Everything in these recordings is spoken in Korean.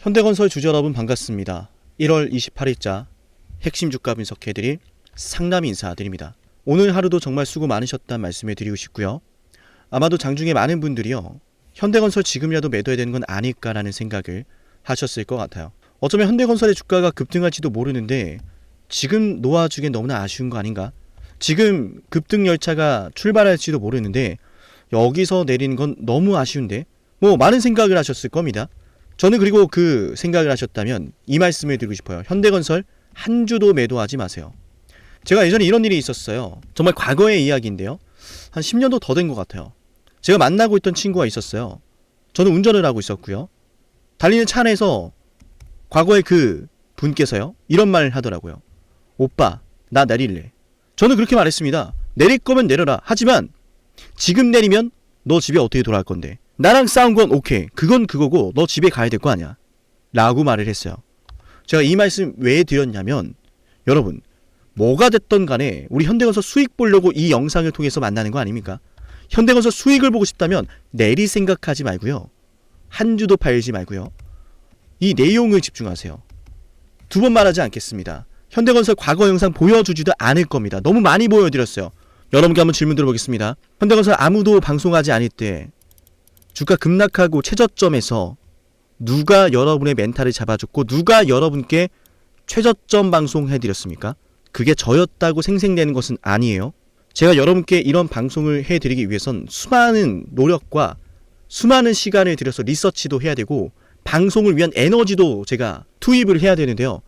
현대건설 주주 여러분 반갑습니다. 1월 28일자 핵심 주가 분석해드릴 상남 인사드립니다. 오늘 하루도 정말 수고 많으셨다는 말씀을 드리고 싶고요. 아마도 장중에 많은 분들이요. 현대건설 지금이라도 매도해야 되는 건 아닐까라는 생각을 하셨을 것 같아요. 어쩌면 현대건설의 주가가 급등할지도 모르는데 지금 놓아주기엔 너무나 아쉬운 거 아닌가? 지금 급등 열차가 출발할지도 모르는데 여기서 내리는 건 너무 아쉬운데 뭐 많은 생각을 하셨을 겁니다. 저는 그리고 그 생각을 하셨다면 이 말씀을 드리고 싶어요. 현대건설 한 주도 매도하지 마세요. 제가 예전에 이런 일이 있었어요. 정말 과거의 이야기인데요. 한 10년도 더 된 것 같아요. 제가 만나고 있던 친구가 있었어요. 저는 운전을 하고 있었고요. 달리는 차 안에서 과거에 그 분께서요. 이런 말을 하더라고요. 오빠, 나 내릴래. 저는 그렇게 말했습니다. 내릴 거면 내려라. 하지만 지금 내리면 너 집에 어떻게 돌아갈 건데? 나랑 싸운 건 오케이. 그건 그거고 너 집에 가야 될 거 아니야. 라고 말을 했어요. 제가 이 말씀 왜 드렸냐면 여러분 뭐가 됐던 간에 우리 현대건설 수익 보려고 이 영상을 통해서 만나는 거 아닙니까? 현대건설 수익을 보고 싶다면 내리 생각하지 말고요. 한 주도 팔지 말고요. 이 내용을 집중하세요. 두 번 말하지 않겠습니다. 현대건설 과거 영상 보여주지도 않을 겁니다. 너무 많이 보여드렸어요. 여러분께 한번 질문 들어보겠습니다. 현대건설 아무도 방송하지 않을 때 주가 급락하고 최저점에서 누가 여러분의 멘탈을 잡아줬고 누가 여러분께 최저점 방송 해드렸습니까? 그게 저였다고 생생되는 것은 아니에요. 제가 여러분께 이런 방송을 해드리기 위해선 수많은 노력과 수많은 시간을 들여서 리서치도 해야 되고 방송을 위한 에너지도 제가 투입을 해야 되는데요.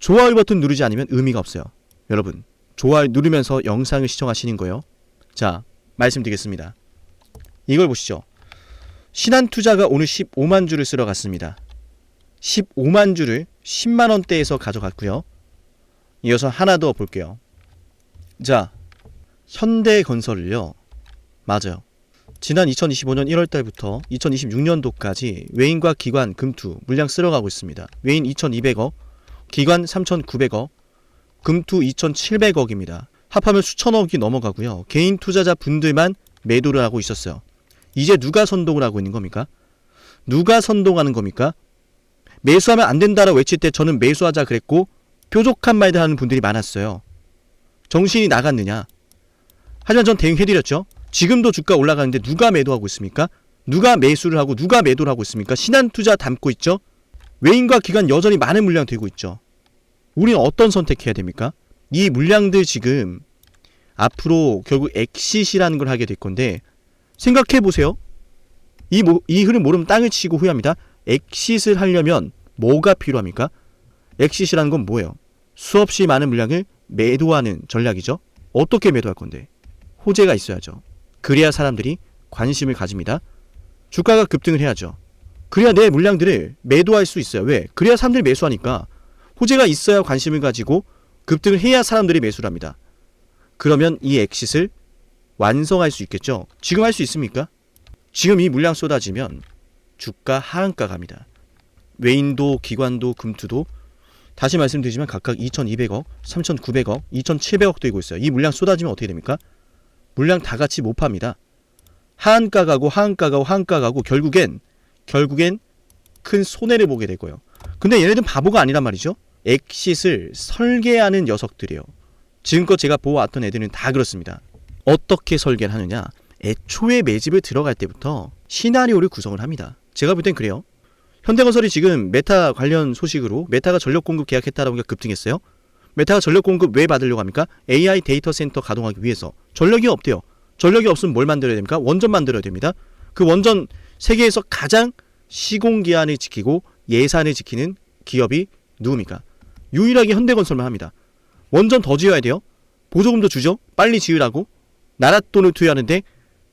좋아요 버튼 누르지 않으면 의미가 없어요. 여러분, 좋아요 누르면서 영상을 시청하시는 거예요. 자, 말씀드리겠습니다. 이걸 보시죠. 신한투자가 오늘 15만 주를 쓸어 갔습니다. 15만 주를 10만 원대에서 가져갔고요. 이어서 하나 더 볼게요. 자, 현대건설을요. 맞아요. 지난 2025년 1월 달부터 2026년도까지 외인과 기관 금투 물량 쓸어가고 있습니다. 외인 2,200억, 기관 3,900억, 금투 2,700억입니다. 합하면 수천억이 넘어가고요. 개인 투자자 분들만 매도를 하고 있었어요. 이제 누가 선동을 하고 있는 겁니까? 누가 선동하는 겁니까? 매수하면 안 된다라고 외칠 때 저는 매수하자 그랬고 뾰족한 말들 하는 분들이 많았어요. 정신이 나갔느냐? 하지만 전 대응해드렸죠. 지금도 주가 올라가는데 누가 매도하고 있습니까? 누가 매수를 하고 누가 매도를 하고 있습니까? 신한투자 담고 있죠. 외인과 기관 여전히 많은 물량 되고 있죠. 우리는 어떤 선택해야 됩니까? 이 물량들 지금 앞으로 결국 엑시시라는 걸 하게 될 건데 생각해 보세요. 이, 모, 이 흐름 모르면 땅을 치고 후회합니다. 엑시스를 하려면 뭐가 필요합니까? 엑시스라는 건 뭐예요? 수없이 많은 물량을 매도하는 전략이죠. 어떻게 매도할 건데? 호재가 있어야죠. 그래야 사람들이 관심을 가집니다. 주가가 급등을 해야죠. 그래야 내 물량들을 매도할 수 있어요. 왜? 그래야 사람들이 매수하니까 호재가 있어야 관심을 가지고 급등을 해야 사람들이 매수를 합니다. 그러면 이 엑시스를 완성할 수 있겠죠? 지금 할 수 있습니까? 지금 이 물량 쏟아지면 주가 하한가 갑니다. 외인도 기관도 금투도 다시 말씀드리지만 각각 2,200억, 3,900억, 2,700억 되고 있어요. 이 물량 쏟아지면 어떻게 됩니까? 물량 다 같이 못 팝니다. 하한가 가고 하한가 가고 하한가 가고 결국엔 결국엔 큰 손해를 보게 될 거예요. 근데 얘네들은 바보가 아니란 말이죠. 엑싯을 설계하는 녀석들이에요. 지금껏 제가 보아왔던 애들은 다 그렇습니다. 어떻게 설계를 하느냐? 애초에 매집을 들어갈 때부터 시나리오를 구성을 합니다. 제가 볼 땐 그래요. 현대건설이 지금 메타 관련 소식으로 메타가 전력 공급 계약했다라고 하니까 급등했어요. 메타가 전력 공급 왜 받으려고 합니까? AI 데이터 센터 가동하기 위해서 전력이 없대요. 전력이 없으면 뭘 만들어야 됩니까? 원전 만들어야 됩니다. 그 원전 세계에서 가장 시공 기한을 지키고 예산을 지키는 기업이 누굽니까? 유일하게 현대건설만 합니다. 원전 더 지어야 돼요. 보조금도 주죠. 빨리 지으라고. 나라 돈을 투여하는데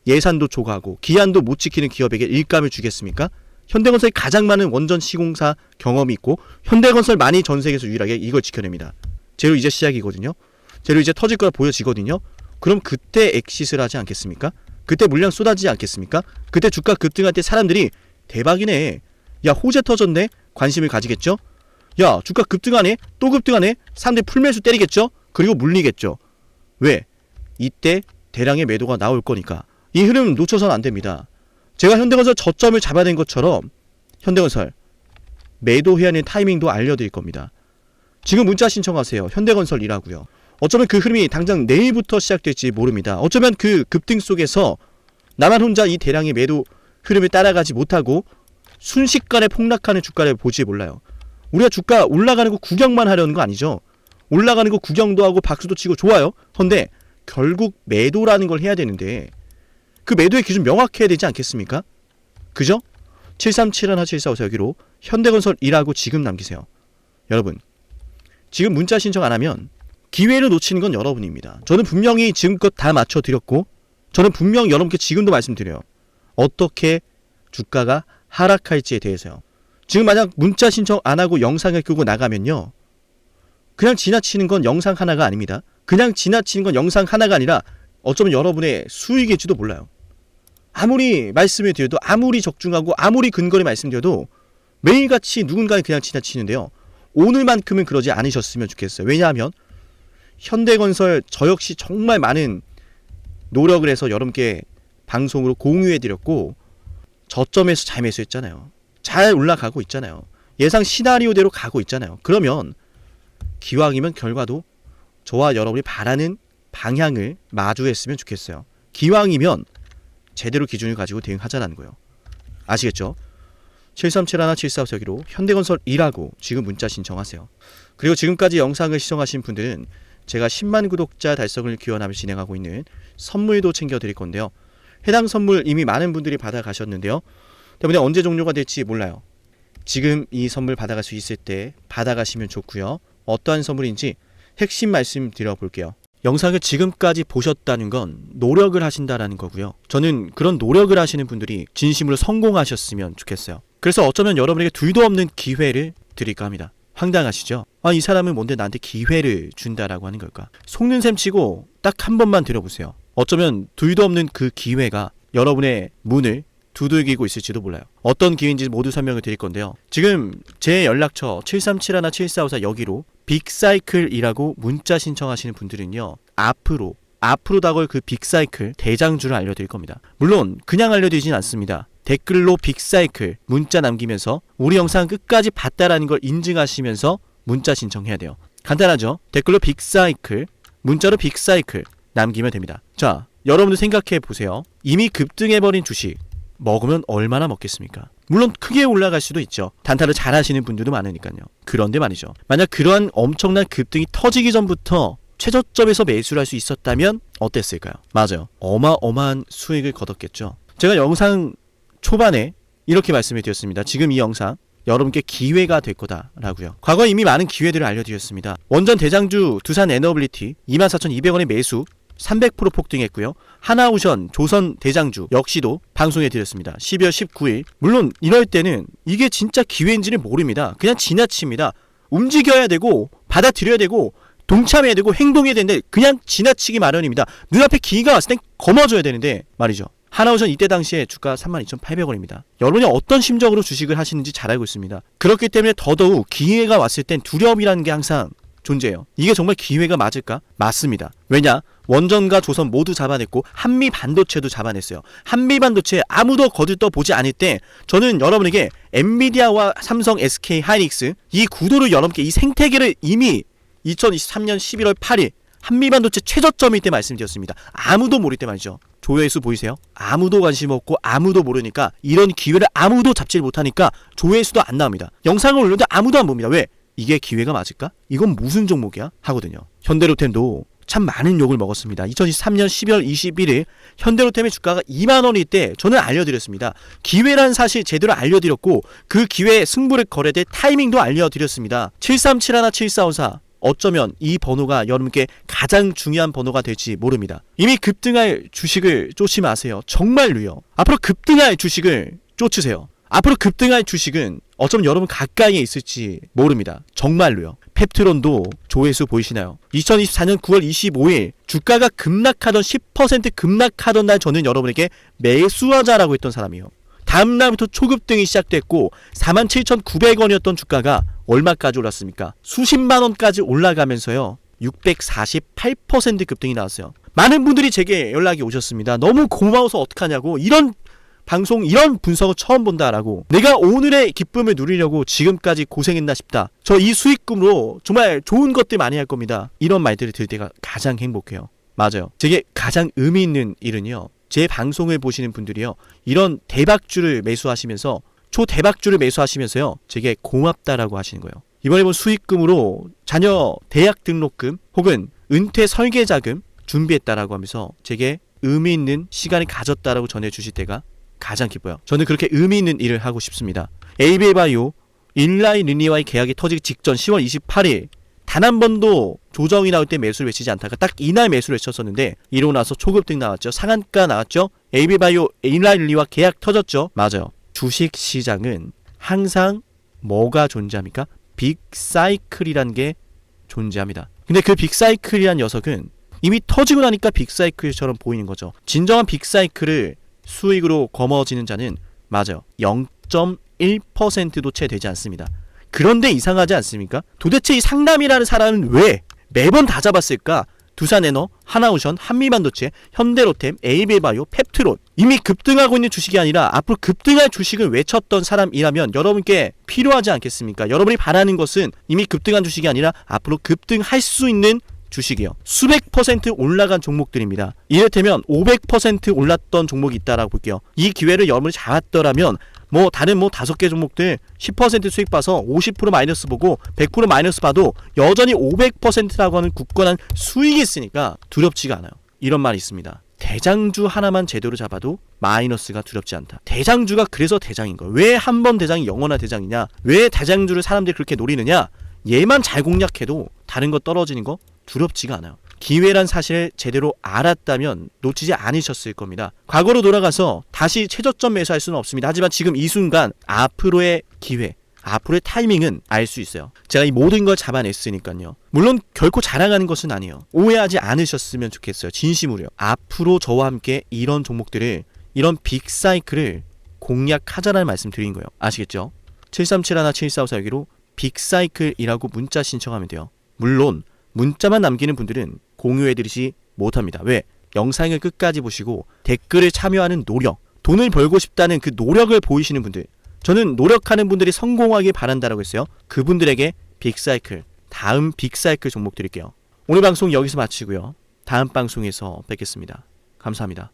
예산도 초과하고 기한도 못 지키는 기업에게 일감을 주겠습니까? 현대건설이 가장 많은 원전 시공사 경험이 있고 현대건설 많이 전 세계에서 유일하게 이걸 지켜냅니다. 제로 이제 시작이거든요. 제로 이제 터질 거라 보여지거든요. 그럼 그때 엑시스를 하지 않겠습니까? 그때 물량 쏟아지지 않겠습니까? 그때 주가 급등할 때 사람들이 대박이네. 야 호재 터졌네. 관심을 가지겠죠. 야 주가 급등하네. 또 급등하네. 사람들이 풀매수 때리겠죠. 그리고 물리겠죠. 왜? 이때 대량의 매도가 나올 거니까. 이 흐름 놓쳐서는 안 됩니다. 제가 현대건설 저점을 잡아낸 것처럼 현대건설 매도해야 하는 타이밍도 알려드릴 겁니다. 지금 문자 신청하세요. 현대건설이라고요. 어쩌면 그 흐름이 당장 내일부터 시작될지 모릅니다. 어쩌면 그 급등 속에서 나만 혼자 이 대량의 매도 흐름을 따라가지 못하고 순식간에 폭락하는 주가를 보지 몰라요. 우리가 주가 올라가는 거 구경만 하려는 거 아니죠. 올라가는 거 구경도 하고 박수도 치고 좋아요. 근데 결국 매도라는 걸 해야 되는데 그 매도의 기준 명확해야 되지 않겠습니까? 그죠? 7371-7454 여기로 현대건설 일하고 지금 남기세요. 여러분 지금 문자 신청 안 하면 기회를 놓치는 건 여러분입니다. 저는 분명히 지금껏 다 맞춰드렸고 저는 분명 여러분께 지금도 말씀드려요. 어떻게 주가가 하락할지에 대해서요. 지금 만약 문자 신청 안 하고 영상을 끄고 나가면요. 그냥 지나치는 건 영상 하나가 아닙니다. 그냥 지나치는 건 영상 하나가 아니라 어쩌면 여러분의 수익일지도 몰라요. 아무리 말씀을 드려도 아무리 적중하고 아무리 근거리 말씀드려도 매일같이 누군가는 그냥 지나치는데요. 오늘만큼은 그러지 않으셨으면 좋겠어요. 왜냐하면 현대건설 저 역시 정말 많은 노력을 해서 여러분께 방송으로 공유해드렸고 저점에서 잘 매수했잖아요. 잘 올라가고 있잖아요. 예상 시나리오대로 가고 있잖아요. 그러면 기왕이면 결과도 저와 여러분이 바라는 방향을 마주했으면 좋겠어요. 기왕이면 제대로 기준을 가지고 대응하자는 거예요. 아시겠죠? 7371-7454기로 현대건설 일하고 지금 문자 신청하세요. 그리고 지금까지 영상을 시청하신 분들은 제가 10만 구독자 달성을 기원하며 진행하고 있는 선물도 챙겨드릴 건데요. 해당 선물 이미 많은 분들이 받아가셨는데요. 때문에 언제 종료가 될지 몰라요. 지금 이 선물 받아갈 수 있을 때 받아가시면 좋고요. 어떠한 선물인지 핵심 말씀 드려볼게요. 영상을 지금까지 보셨다는 건 노력을 하신다라는 거고요. 저는 그런 노력을 하시는 분들이 진심으로 성공하셨으면 좋겠어요. 그래서 어쩌면 여러분에게 둘도 없는 기회를 드릴까 합니다. 황당하시죠? 아, 이 사람은 뭔데 나한테 기회를 준다라고 하는 걸까? 속는 셈 치고 딱 한 번만 들어보세요. 어쩌면 둘도 없는 그 기회가 여러분의 문을 두들기고 있을지도 몰라요. 어떤 기회인지 모두 설명을 드릴 건데요. 지금 제 연락처 7371-7454 여기로 빅사이클이라고 문자 신청하시는 분들은요. 앞으로 앞으로 다가올 그 빅사이클 대장주를 알려드릴 겁니다. 물론 그냥 알려드리진 않습니다. 댓글로 빅사이클 문자 남기면서 우리 영상 끝까지 봤다라는 걸 인증하시면서 문자 신청해야 돼요. 간단하죠? 댓글로 빅사이클 문자로 빅사이클 남기면 됩니다. 자, 여러분들 생각해 보세요. 이미 급등해버린 주식 먹으면 얼마나 먹겠습니까? 물론 크게 올라갈 수도 있죠. 단타를 잘 하시는 분들도 많으니까요. 그런데 말이죠. 만약 그러한 엄청난 급등이 터지기 전부터 최저점에서 매수를 할 수 있었다면 어땠을까요? 맞아요. 어마어마한 수익을 거뒀겠죠. 제가 영상 초반에 이렇게 말씀을 드렸습니다. 지금 이 영상 여러분께 기회가 될 거다라고요. 과거에 이미 많은 기회들을 알려드렸습니다. 원전 대장주 두산 에너빌리티 24,200원의 매수 300% 폭등했고요. 하나오션 조선 대장주 역시도 방송해 드렸습니다. 12월 19일. 물론 이럴 때는 이게 진짜 기회인지는 모릅니다. 그냥 지나칩니다. 움직여야 되고 받아들여야 되고 동참해야 되고 행동해야 되는데 그냥 지나치기 마련입니다. 눈앞에 기가 왔을 땐 거머줘야 되는데 말이죠. 하나오션 이때 당시에 주가 32,800원입니다. 여러분이 어떤 심정으로 주식을 하시는지 잘 알고 있습니다. 그렇기 때문에 더더욱 기회가 왔을 땐 두려움이라는 게 항상 존재해요. 이게 정말 기회가 맞을까? 맞습니다. 왜냐? 원전과 조선 모두 잡아냈고 한미 반도체도 잡아냈어요. 한미 반도체 아무도 거들떠 보지 않을 때 저는 여러분에게 엔비디아와 삼성, SK, 하이닉스 이 구도를 여러분께 이 생태계를 이미 2023년 11월 8일 한미 반도체 최저점일 때 말씀드렸습니다. 아무도 모를 때 말이죠. 조회수 보이세요? 아무도 관심 없고 아무도 모르니까 이런 기회를 아무도 잡지 못하니까 조회수도 안 나옵니다. 영상을 올려도 아무도 안 봅니다. 왜? 이게 기회가 맞을까? 이건 무슨 종목이야? 하거든요. 현대로템도 참 많은 욕을 먹었습니다. 2023년 12월 21일 현대로템의 주가가 2만 원일 때 저는 알려드렸습니다. 기회란 사실 제대로 알려드렸고 그 기회에 승부를 걸어야 될 타이밍도 알려드렸습니다. 7371-7454 어쩌면 이 번호가 여러분께 가장 중요한 번호가 될지 모릅니다. 이미 급등할 주식을 쫓지 마세요. 정말로요. 앞으로 급등할 주식을 쫓으세요. 앞으로 급등할 주식은 어쩌면 여러분 가까이에 있을지 모릅니다. 정말로요. 펩트론도 조회수 보이시나요? 2024년 9월 25일 주가가 급락하던 10% 급락하던 날 저는 여러분에게 매수하자라고 했던 사람이에요. 다음 날부터 초급등이 시작됐고 47,900원이었던 주가가 얼마까지 올랐습니까? 수십만 원까지 올라가면서요. 648% 급등이 나왔어요. 많은 분들이 제게 연락이 오셨습니다. 너무 고마워서 어떡하냐고 이런 방송 이런 분석은 처음 본다라고 내가 오늘의 기쁨을 누리려고 지금까지 고생했나 싶다. 저 이 수익금으로 정말 좋은 것들 많이 할 겁니다. 이런 말들을 들을 때가 가장 행복해요. 맞아요. 제게 가장 의미 있는 일은요. 제 방송을 보시는 분들이요. 이런 대박주를 매수하시면서 초대박주를 매수하시면서요. 제게 고맙다라고 하시는 거예요. 이번에 본 수익금으로 자녀 대학 등록금 혹은 은퇴 설계 자금 준비했다라고 하면서 제게 의미 있는 시간을 가졌다라고 전해 주실 때가 가장 기뻐요. 저는 그렇게 의미 있는 일을 하고 싶습니다. ABA 바이오 인라인 리니와의 계약이 터지기 직전 10월 28일 단 한 번도 조정이 나올 때 매수를 외치지 않다가 딱 이날 매수를 외쳤었는데 이러고 나서 초급등 나왔죠. 상한가 나왔죠. AB 바이오 인라인 리니와 계약 터졌죠. 맞아요. 주식 시장은 항상 뭐가 존재합니까? 빅 사이클이란 게 존재합니다. 근데 그 빅 사이클이란 녀석은 이미 터지고 나니까 빅 사이클처럼 보이는 거죠. 진정한 빅 사이클을 수익으로 거머쥐는 자는 맞아요. 0.1%도 채 되지 않습니다. 그런데 이상하지 않습니까? 도대체 이 상남이라는 사람은 왜 매번 다 잡았을까? 두산에너, 하나우션, 한미반도체, 현대로템, 에이베바이오, 펩트론 이미 급등하고 있는 주식이 아니라 앞으로 급등할 주식을 외쳤던 사람이라면 여러분께 필요하지 않겠습니까? 여러분이 바라는 것은 이미 급등한 주식이 아니라 앞으로 급등할 수 있는 주식이요. 수백 퍼센트 올라간 종목들입니다. 이를테면 500% 올랐던 종목이 있다라고 볼게요. 이 기회를 여러분이 잡았더라면 뭐 다른 뭐 다섯 개 종목들 10% 수익 봐서 50% 마이너스 보고 100% 마이너스 봐도 여전히 500%라고 하는 굳건한 수익이 있으니까 두렵지가 않아요. 이런 말이 있습니다. 대장주 하나만 제대로 잡아도 마이너스가 두렵지 않다. 대장주가 그래서 대장인 거예요. 왜 한 번 대장이 영원한 대장이냐? 왜 대장주를 사람들이 그렇게 노리느냐? 얘만 잘 공략해도 다른 거 떨어지는 거 두렵지가 않아요. 기회란 사실을 제대로 알았다면 놓치지 않으셨을 겁니다. 과거로 돌아가서 다시 최저점 매수할 수는 없습니다. 하지만 지금 이 순간 앞으로의 기회, 앞으로의 타이밍은 알 수 있어요. 제가 이 모든 걸 잡아냈으니까요. 물론 결코 자랑하는 것은 아니에요. 오해하지 않으셨으면 좋겠어요. 진심으로요. 앞으로 저와 함께 이런 종목들을 이런 빅 사이클을 공략하자라는 말씀 드린 거예요. 아시겠죠? 7371-7454여기로 빅사이클이라고 문자 신청하면 돼요. 물론 문자만 남기는 분들은 공유해드리지 못합니다. 왜? 영상을 끝까지 보시고 댓글을 참여하는 노력, 돈을 벌고 싶다는 그 노력을 보이시는 분들, 저는 노력하는 분들이 성공하길 바란다라고 했어요. 그분들에게 빅사이클, 다음 빅사이클 종목 드릴게요. 오늘 방송 여기서 마치고요. 다음 방송에서 뵙겠습니다. 감사합니다.